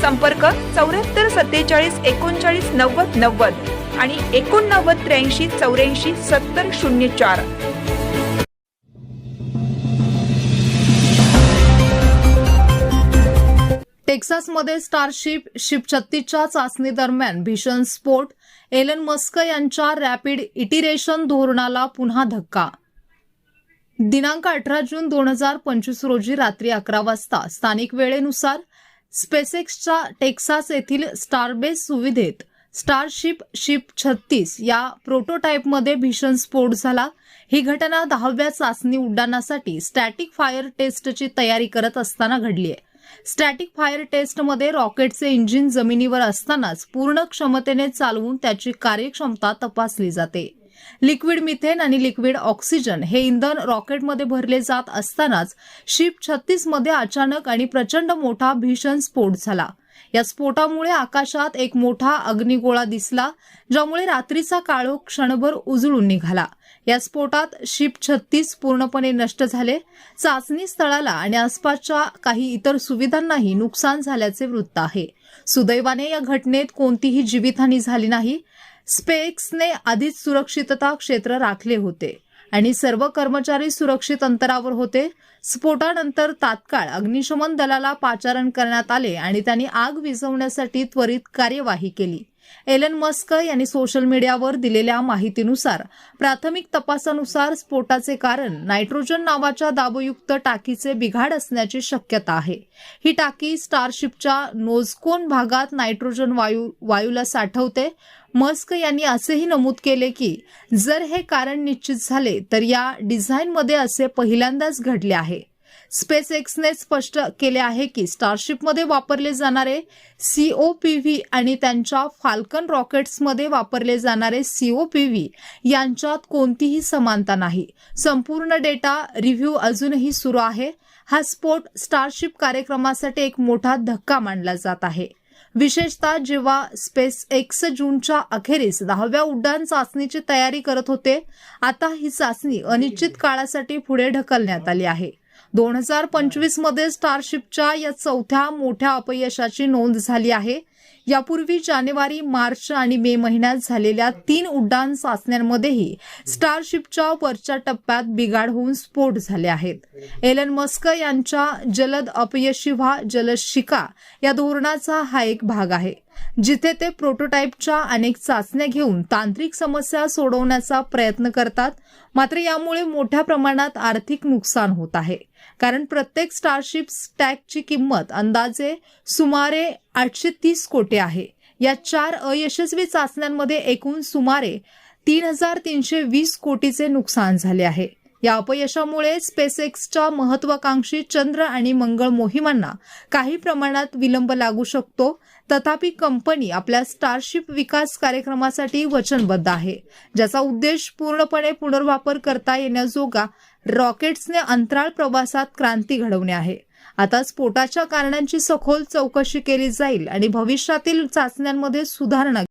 संपर्क चौऱ्याहत्तर सत्तेचाळीस एकोणचाळीस नव्वद नव्वद आणि एकोणनव्वद त्र्याऐंशी चौऱ्याऐंशी सत्तर शून्य चार. टेक्सासमध्ये स्टारशिप शिप छत्तीसच्या चाचणी दरम्यान भीषण स्फोट एलन मस्क यांच्या रॅपिड इटिरेशन धोरणाला पुन्हा धक्का. दिनांक अठरा जून दोन हजार पंचवीस रोजी रात्री अकरा वाजता स्थानिक वेळेनुसार स्पेसेक्सच्या टेक्सास येथील स्टारबेस सुविधेत स्टारशिप शिप छत्तीस या प्रोटोटाईपमध्ये भीषण स्फोट झाला. ही घटना दहाव्या चाचणी उड्डाणासाठी स्टॅटिक फायर टेस्टची तयारी करत असताना घडली आहे स्टॅटिक फायर टेस्टमध्ये रॉकेटचे इंजिन जमिनीवर असतानाच पूर्ण क्षमतेने चालवून त्याची कार्यक्षमता तपासली जाते. लिक्विड मिथेन आणि लिक्विड ऑक्सिजन हे इंधन रॉकेटमध्ये भरले जात असतानाच शिप छत्तीसमध्ये अचानक आणि प्रचंड मोठा भीषण स्फोट झाला. या स्फोटामुळे आकाशात एक मोठा अग्निगोळा दिसला ज्यामुळे रात्रीचा काळो क्षणभर उजळून निघाला. या स्फोटात शिप छत्तीस पूर्णपणे नष्ट झाले. चाचणी स्थळाला आणि आसपासच्या काही इतर सुविधांनाही नुकसान झाल्याचे वृत्त आहे. सुदैवाने या घटनेत कोणतीही जीवितहानी झाली नाही. स्पेक्सने आधीच सुरक्षितता क्षेत्र राखले होते आणि सर्व कर्मचारी सुरक्षित अंतरावर होते. स्फोटानंतर तात्काळ अग्निशमन दलाला पाचारण करण्यात आले आणि त्यांनी आग विझवण्यासाठी त्वरित कार्यवाही केली. एलन मस्क यांनी सोशल मीडियावर दिलेल्या माहितीनुसार प्राथमिक तपासानुसार स्फोटाचे कारण नायट्रोजन नावाच्या दाबयुक्त टाकीचे बिघाड असण्याची शक्यता आहे. ही टाकी स्टारशिपच्या नोजकोन भागात नायट्रोजन वायू वायूला साठवते. मस्क यांनी असेही नमूद केले की जर हे कारण निश्चित झाले तर या डिझाईनमध्ये असे पहिल्यांदाच घडले आहे. स्पेस एक्सने स्पष्ट केले आहे की स्टारशिपमध्ये वापरले जाणारे सीओ पी व्ही आणि त्यांच्या फाल्कन रॉकेट्समध्ये वापरले जाणारे सीओ पी व्ही यांच्यात कोणतीही समानता नाही. संपूर्ण डेटा रिव्ह्यू अजूनही सुरू आहे. हा स्फोट स्टारशिप कार्यक्रमासाठी एक मोठा धक्का मानला जात आहे. विशेषतः जेव्हा स्पेस एक्स जूनच्या अखेरीस दहाव्या उड्डाण चाचणीची तयारी करत होते आता ही चाचणी अनिश्चित काळासाठी पुढे ढकलण्यात आली आहे. दोन हजार पंचवीसमध्ये स्टारशिपच्या या चौथ्या मोठ्या अपयशाची नोंद झाली आहे. यापूर्वी जानेवारी मार्च आणि मे महिन्यात झालेल्या तीन उड्डाण चाचण्यांमध्येही स्टारशिपच्या वरच्या टप्प्यात बिघाड होऊन स्फोट झाले आहेत. एलन मस्क यांच्या जलद अपयशी व्हा जलद शिका या धोरणाचा हा एक भाग आहे. जिथे ते प्रोटोटाईपच्या अनेक चाचण्या घेऊन तांत्रिक समस्या सोडवण्याचा प्रयत्न करतात मात्र यामुळे मोठ्या प्रमाणात आर्थिक नुकसान होत आहे. कारण प्रत्येक स्टारशिप टॅगची किंमत अंदाजे सुमारे आठशे तीस कोटी आहे. या चार अयशस्वी चाचण्यांमध्ये एकूण सुमारे तीन हजार तीनशे वीस कोटीचे नुकसान झाले आहे. या अपयशामुळे स्पेसएक्सच्या महत्वाकांक्षी चंद्र आणि मंगळ मोहिमांना काही प्रमाणात विलंब लागू शकतो. तथापि कंपनी आपल्या स्टारशिप विकास कार्यक्रमासाठी वचनबद्ध आहे. ज्याचा उद्देश पूर्णपणे पुनर्वापर करता येण्याजोगा रॉकेट्सने अंतराळ प्रवासात क्रांती घडवणे आहे. आता स्फोटाच्या कारणांची सखोल चौकशी केली जाईल आणि भविष्यातील चाचण्यांमध्ये सुधारणा